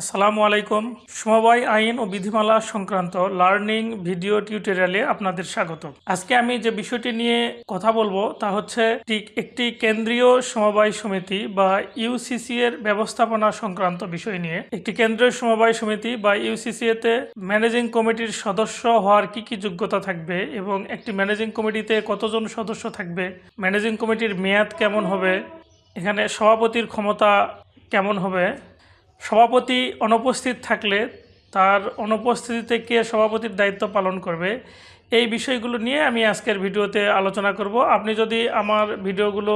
আসসালামু আলাইকুম। সমবায় আইন ও বিধিমালা সংক্রান্ত লার্নিং ভিডিও টিউটোরিয়ালে আপনাদের স্বাগত। আজকে আমি যে বিষয়টি নিয়ে কথা বলব তা হচ্ছে ঠিক একটি কেন্দ্রীয় সমবায় সমিতি বা ইউসিসি এর ব্যবস্থাপনা সংক্রান্ত বিষয় নিয়ে। একটি কেন্দ্রীয় সমবায় সমিতি বা ইউসিসি এতে ম্যানেজিং কমিটির সদস্য হওয়ার কি কি যোগ্যতা থাকবে এবং একটি ম্যানেজিং কমিটিতে কতজন সদস্য থাকবে, ম্যানেজিং কমিটির মেয়াদ কেমন হবে, এখানে সভাপতির ক্ষমতা কেমন হবে সভাপতি অনুপস্থিত থাকলে তার অনুপস্থিতিতে কে সভাপতির দায়িত্ব পালন করবে, এই বিষয়গুলো নিয়ে আমি আজকের ভিডিওতে আলোচনা করব। আপনি যদি আমার ভিডিওগুলো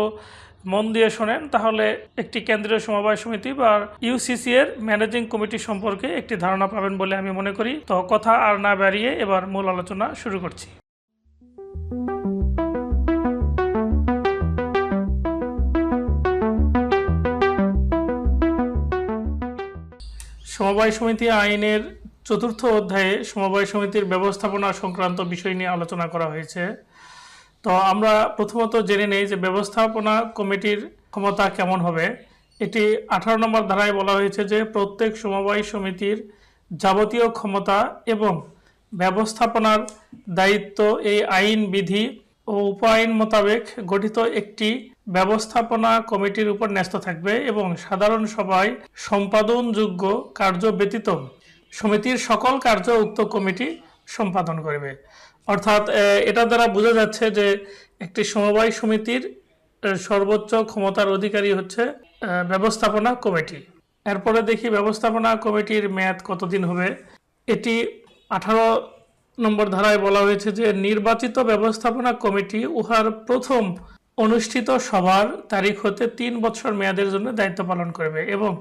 মন দিয়ে শোনেন, তাহলে একটি কেন্দ্রীয় সমবায় সমিতি বা ইউসিসি এর ম্যানেজিং কমিটি সম্পর্কে একটি ধারণা পাবেন বলে আমি মনে করি। তো কথা আর না বাড়িয়ে এবার মূল আলোচনা শুরু করছি। সমবায় সমিতি আইনের চতুর্থ অধ্যায়ে সমবায় সমিতির ব্যবস্থাপনা সংক্রান্ত বিষয় নিয়ে আলোচনা করা হয়েছে। তো আমরা প্রথমত জেনে নেই যে ব্যবস্থাপনা কমিটির ক্ষমতা কেমন হবে। এটি আঠারো নম্বর ধারায় বলা হয়েছে যে প্রত্যেক সমবায় সমিতির যাবতীয় ক্ষমতা এবং ব্যবস্থাপনার দায়িত্ব এই আইন বিধি ও উপায়ন মোতাবেক গঠিত একটি ব্যবস্থাপনা কমিটির উপর ন্যস্ত থাকবে এবং সাধারণ সভায় সম্পাদনযোগ্য কার্য ব্যতীত সমিতির সকল কার্য উক্ত কমিটি সম্পাদন করবে। অর্থাৎ এটা দ্বারা বোঝা যাচ্ছে যে একটি সমবায় সমিতির সর্বোচ্চ ক্ষমতার অধিকারী হচ্ছে ব্যবস্থাপনা কমিটি। এরপরে দেখি ব্যবস্থাপনা কমিটির মেয়াদ কতদিন হবে? এটি আঠারো নম্বর ধারায় বলা হয়েছে যে নির্বাচিত ব্যবস্থাপনা কমিটি উহার প্রথম অনুষ্ঠিত সভার তারিখ হতে তিন বছর মেয়াদের জন্য দায়িত্ব পালন করবে এবং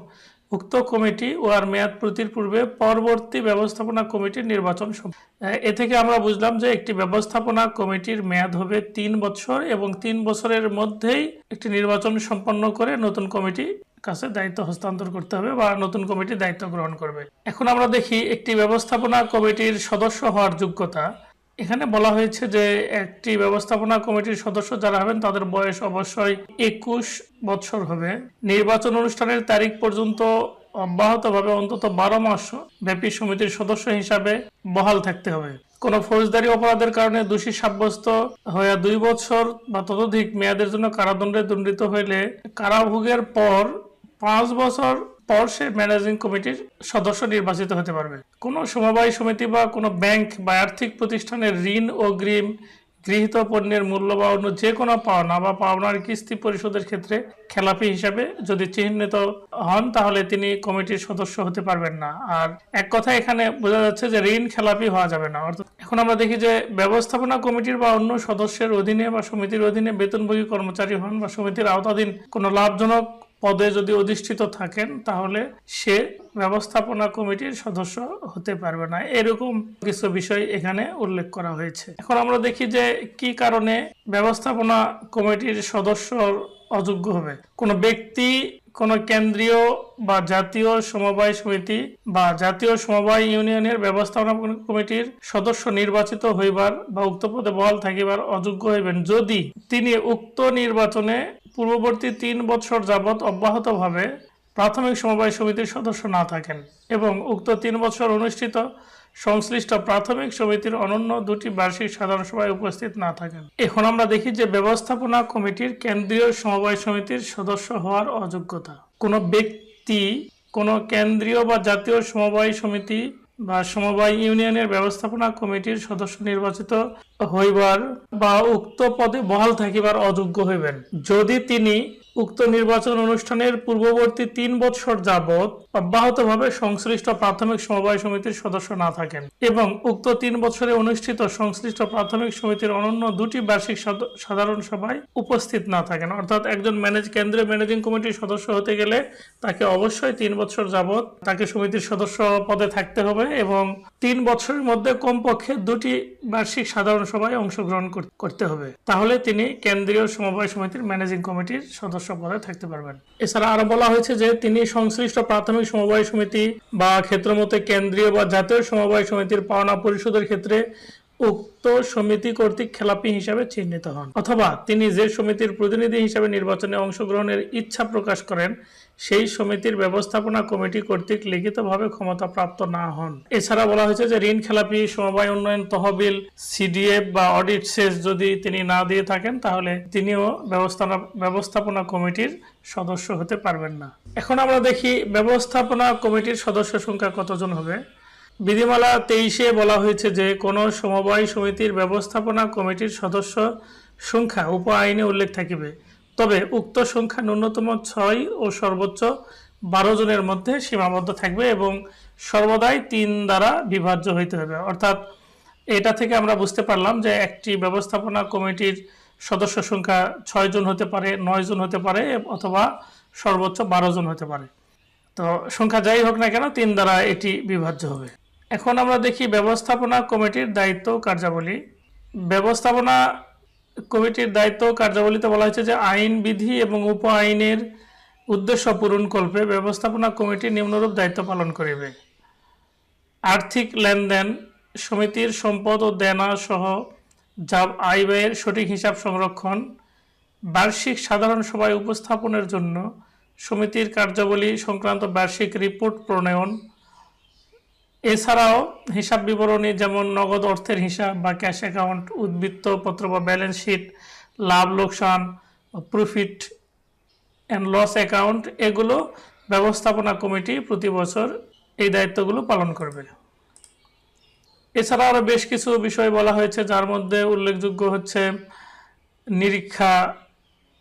উক্ত কমিটি উহার মেয়াদ প্রতির পূর্বে পরবর্তী ব্যবস্থাপনা কমিটির নির্বাচন এ থেকে আমরা বুঝলাম যে একটি ব্যবস্থাপনা কমিটির মেয়াদ হবে তিন বছর এবং তিন বছরের মধ্যেই একটি নির্বাচন সম্পন্ন করে নতুন কমিটি কাছে দায়িত্ব হস্তান্তর করতে হবে বা নতুন কমিটি দায়িত্ব গ্রহণ করবে। এখন আমরা দেখি একটি ব্যবস্থাপনা কমিটির সদস্য হওয়ার যোগ্যতা। এখানে বলা হয়েছে যে একটি ব্যবস্থাপনা কমিটির সদস্য যারা হবেন, তাদের বয়স অবশ্যই একুশ বছর হবে। নির্বাচন অনুষ্ঠানের তারিখ পর্যন্ত অব্যাহতভাবে অন্তত বারো মাস ব্যাপী সমিতির সদস্য হিসাবে বহাল থাকতে হবে। কোন ফৌজদারি অপরাধের কারণে দোষী সাব্যস্ত হয়ে দুই বছর বা ততোধিক মেয়াদের জন্য কারাদণ্ডে দণ্ডিত হইলে কারাভোগের পর পাঁচ বছর পর সে ম্যানেজিং কমিটির সদস্য নির্বাচিত হতে পারবে। কোনো সমবায় সমিতি বা কোনো ব্যাংক বা আর্থিক প্রতিষ্ঠানের ঋণ ও গ্রিম, গৃহীত পণ্যের মূল্য বা অন্য যে কোনো পাওনা বা পাওনার কিস্তি পরিশোধের ক্ষেত্রে খেলাপি হিসাবে যদি চিহ্নিত হন, তাহলে তিনি কমিটির সদস্য হতে পারবেন না। আর এক কথা এখানে বোঝা যাচ্ছে যে ঋণ খেলাপি হওয়া যাবে না। অর্থাৎ এখন আমরা দেখি যে ব্যবস্থাপনা কমিটির বা অন্য সদস্যের অধীনে বা সমিতির অধীনে বেতনভোগী কর্মচারী হন বা সমিতির আওতাধীন কোনো লাভজনক পদে যদি অধিষ্ঠিত থাকেন, তাহলে সে ব্যবস্থাপনা কমিটির সদস্য হতে পারবে না। এরকম কিছু বিষয় এখানে উল্লেখ করা হয়েছে। এখন আমরা দেখি যে কি কারণে ব্যবস্থাপনা কমিটির সদস্য অযোগ্য হবে। কোনো ব্যক্তি, কোনো কেন্দ্রীয় বা জাতীয় সমবায় সমিতি বা জাতীয় সমবায় ইউনিয়নের ব্যবস্থাপনা কমিটির সদস্য নির্বাচিত হইবার বা উক্ত পদে বহাল থাকিবার অযোগ্য হইবেন যদি তিনি উক্ত নির্বাচনে পূর্ববর্তী তিন বছর যাবৎ অব্যাহতভাবে প্রাথমিক সমবায় সমিতির সদস্য না থাকেন এবং উক্ত তিন বছর অনুষ্ঠিত সংশ্লিষ্ট প্রাথমিক সমিতির অনন্য দুটি বার্ষিক সাধারণ সভায় উপস্থিত না থাকেন। এখন আমরা দেখি যে ব্যবস্থাপনা কমিটির কেন্দ্রীয় সমবায় সমিতির সদস্য হওয়ার অযোগ্যতা। কোনো ব্যক্তি, কোনো কেন্দ্রীয় বা জাতীয় সমবায় সমিতি বা সমবায় ইউনিয়নের ব্যবস্থাপনা কমিটির সদস্য নির্বাচিত হইবার বা উক্ত পদে বহাল থাকিবার অযোগ্য হইবেন। যদি তিনি উক্ত নির্বাচন অনুষ্ঠানের পূর্ববর্তী তিন বছর যাবৎ অব্যাহতভাবে সংশ্লিষ্ট প্রাথমিক সমবায় সমিতির সদস্য না থাকেন এবং উক্ত তিন বছরে অনুষ্ঠিত সংশ্লিষ্ট প্রাথমিক সমিতির অনন্য দুটি বার্ষিক সাধারণ সভায় উপস্থিত না থাকেন। অর্থাৎ একজন ম্যানেজ, কেন্দ্রীয় ম্যানেজিং কমিটির সদস্য হতে গেলে তাকে অবশ্যই তিন বছর যাবৎ তাকে সমিতির সদস্য পদে থাকতে হবে এবং তিন বছরের মধ্যে কমপক্ষে দুটি বার্ষিক সাধারণ সভায় অংশগ্রহণ করতে হবে। তাহলে তিনি কেন্দ্রীয় সমবায় সমিতির ম্যানেজিং কমিটির সদস্য পদে থাকতে পারবেন। এছাড়া আরও বলা হয়েছে যে, তিনি সংশ্লিষ্ট প্রাথমিক সমবায় সমিতি বা ক্ষেত্রমতে কেন্দ্রীয় বা জাতীয় সমবায় সমিতির পাওনা পরিশোধের ক্ষেত্রে উক্ত সমিতি কর্তৃক খেলাপি হিসাবে চিহ্নিত হন। অথবা তিনি যে সমিতির প্রতিনিধি হিসাবে নির্বাচনে অংশগ্রহণের ইচ্ছা প্রকাশ করেন সেই সমিতির ব্যবস্থাপনা কমিটি কর্তৃক লিখিতভাবে ক্ষমতাপ্রাপ্ত না হন। এছাড়া বলা হয়েছে যে ঋণ, খেলাপি, সমবায় উন্নয়ন, তহবিল, সিডিএফ বা অডিট শেষ যদি তিনি না দিয়ে থাকেন, তাহলে তিনিও ব্যবস্থাপনা ব্যবস্থাপনা কমিটির সদস্য হতে পারবেন না। এখন আমরা দেখি ব্যবস্থাপনা কমিটির সদস্য সংখ্যা কতজন হবে। বিধিমালা তেইশে বলা হয়েছে যে কোনো সমবায় সমিতির ব্যবস্থাপনা কমিটির সদস্য সংখ্যা উপ আইনে উল্লেখ থাকিবে। তবে উক্ত সংখ্যা ন্যূনতম ছয় ও সর্বোচ্চ বারো জনের মধ্যে সীমাবদ্ধ থাকবে এবং সর্বদাই তিন দ্বারা বিভাজ্য হইতে হবে অর্থাৎ এটা থেকে আমরা বুঝতে পারলাম যে একটি ব্যবস্থাপনা কমিটির সদস্য সংখ্যা ছয় জন হতে পারে, নয় জন হতে পারে অথবা সর্বোচ্চ বারো জন হতে পারে। তো সংখ্যা যাই হোক না কেন, তিন দ্বারা এটি বিভাজ্য হবে। এখন আমরা দেখি ব্যবস্থাপনা কমিটির দায়িত্ব কার্যাবলী। ব্যবস্থাপনা কমিটির দায়িত্ব কার্যাবলীতে বলা হয়েছে যে আইন বিধি এবং উপ আইনের উদ্দেশ্য পূরণকল্পে ব্যবস্থাপনা কমিটি নিম্নরূপ দায়িত্ব পালন করিবে। আর্থিক লেনদেন সমিতির সম্পদ ও দেনা সহ যা আয় ব্যয়ের সঠিক হিসাব সংরক্ষণ, বার্ষিক সাধারণ সভায় উপস্থাপনের জন্য সমিতির কার্যাবলী সংক্রান্ত বার্ষিক রিপোর্ট প্রণয়ন এছাড়াও হিসাব বিবরণী যেমন নগদ অর্থের হিসাব বা ক্যাশ অ্যাকাউন্ট উদ্বৃত্ত পত্র বা ব্যালেন্স শিট লাভ, লোকসান প্রফিট অ্যান্ড লস অ্যাকাউন্ট এগুলো ব্যবস্থাপনা কমিটি প্রতি বছর এই দায়িত্বগুলো পালন করবে। এছাড়া আরও বেশ কিছু বিষয় বলা হয়েছে, যার মধ্যে উল্লেখযোগ্য হচ্ছে নিরীক্ষা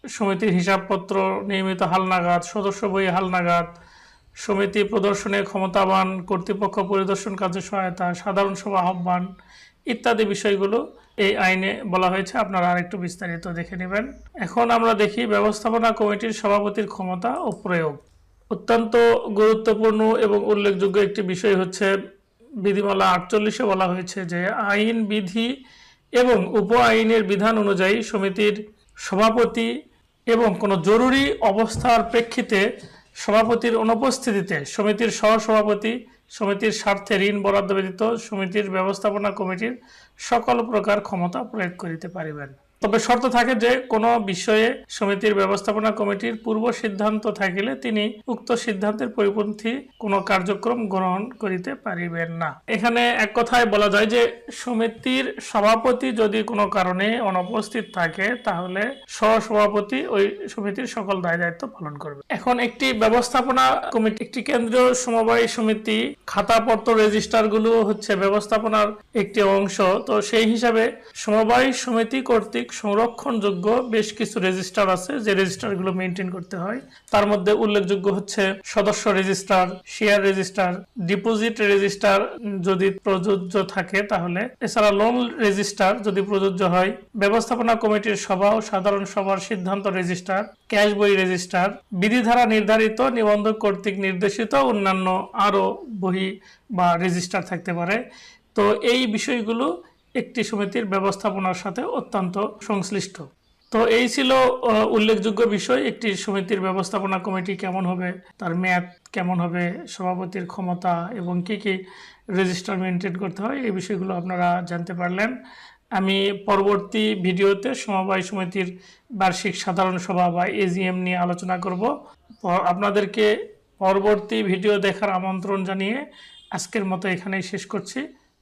সমিতির হিসাবপত্র, নিয়মিত হালনাগাদ, সদস্য বই হালনাগাদ সমিতি প্রদর্শনে ক্ষমতাবান কর্তৃপক্ষ পরিদর্শন কাজে সহায়তা, সাধারণ সভা আহ্বান ইত্যাদি বিষয়গুলো এই আইনে বলা হয়েছে। আপনারা আরেকটু বিস্তারিত দেখে নেবেন। এখন আমরা দেখি ব্যবস্থাপনা কমিটির সভাপতির ক্ষমতা ও প্রয়োগ। অত্যন্ত গুরুত্বপূর্ণ এবং উল্লেখযোগ্য একটি বিষয় হচ্ছে, বিধিমালা আটচল্লিশে বলা হয়েছে যে আইন বিধি এবং উপ আইনের বিধান অনুযায়ী সমিতির সভাপতি এবং কোনো জরুরি অবস্থার প্রেক্ষিতে সভাপতির অনুপস্থিতিতে সমিতির সহসভাপতি, সমিতির স্বার্থে ঋণ বরাদ্দ ব্যতীত সমিতির ব্যবস্থাপনা কমিটির সকল প্রকার ক্ষমতা প্রয়োগ করিতে পারিবেন। তবে শর্ত থাকে যে কোনো বিষয়ে সমিতির ব্যবস্থাপনা কমিটির পূর্ব সিদ্ধান্ত থাকিলে তিনি উক্ত সিদ্ধান্তের পরিপন্থী কোনো কার্যক্রম গ্রহণ করিতে পারিবেন না। এখানে এক কথায় বলা যায় যে সমিতির সভাপতি যদি কোনো কারণে অনুপস্থিত থাকে, তাহলে সহসভাপতি ওই সমিতির সকল দায় দায়িত্ব পালন করবে। এখন একটি ব্যবস্থাপনা কমিটি, একটি কেন্দ্রীয় সমবায় সমিতি খাতাপত্র রেজিস্টারগুলো হচ্ছে ব্যবস্থাপনার একটি অংশ। তো সেই হিসাবে সমবায় সমিতি কর্তৃক সংরক্ষণযোগ্য বেশ কিছু রেজিস্টার আছে, যে রেজিস্টারগুলো মেনটেন করতে হয়। তার মধ্যে উল্লেখযোগ্য হচ্ছে সদস্য register share register deposit register যদি প্রযোজ্য থাকে তাহলে। এছাড়া লোন রেজিস্টার যদি প্রযোজ্য হয়, ব্যবস্থাপনা কমিটির সভা ও সাধারণ সভার সিদ্ধান্ত রেজিস্টার ক্যাশ বই রেজিস্টার বিধিধারা নির্ধারিত, নিবন্ধক কর্তৃক নির্দেশিত, অন্যান্য আরও বহি বা রেজিস্টার থাকতে পারে। তো এই বিষয়গুলো একটি সমিতির ব্যবস্থাপনার সাথে অত্যন্ত সংশ্লিষ্ট। তো এই ছিল উল্লেখযোগ্য বিষয়, একটি সমিতির ব্যবস্থাপনা কমিটি কেমন হবে, তার মেয়াদ কেমন হবে, সভাপতির ক্ষমতা এবং কি কি রেজিস্টার মেনটেন করতে হয়, এই বিষয়গুলো আপনারা জানতে পারলেন। আমি পরবর্তী ভিডিওতে সমবায় সমিতির বার্ষিক সাধারণ সভা বা এজিএম নিয়ে আলোচনা করব। আপনাদেরকে পরবর্তী ভিডিও দেখার আমন্ত্রণ জানিয়ে আজকের মতো এখানেই শেষ করছি।